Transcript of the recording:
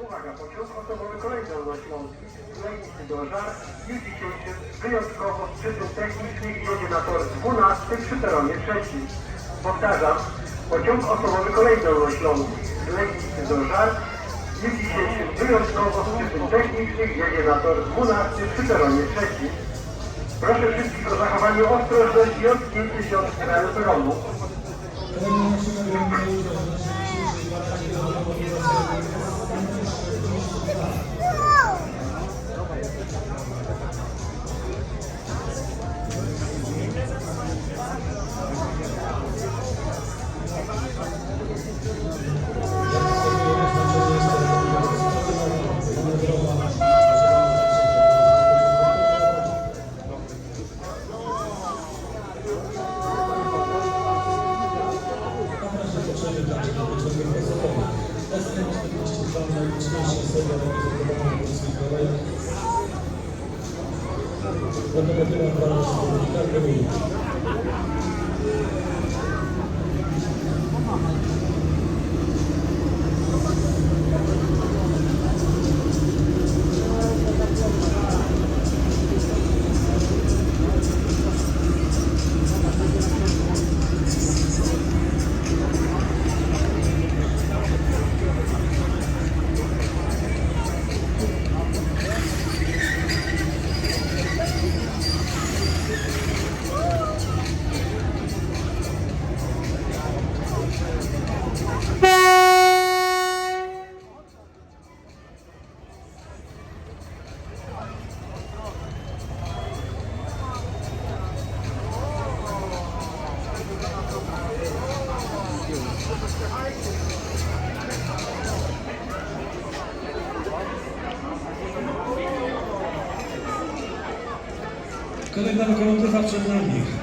Uwaga, pociąg osobowy kolejny Dolnośląski z Legnicy do Żar dniu dzisiejszym wyjątkowo z przyczyn technicznych jedzie na tor 12 przy peronie trzecim. Powtarzam, pociąg osobowy kolei Dolnośląski z Legnicy do Żar dniu dzisiejszym wyjątkowo z przyczyn technicznych jedzie na tor 12 przy peronie trzecim. Proszę wszystkich o zachowanie ostrożności i odpięcie się od skraju peronu. Gracias. Kolejna lokomotywa przed nami.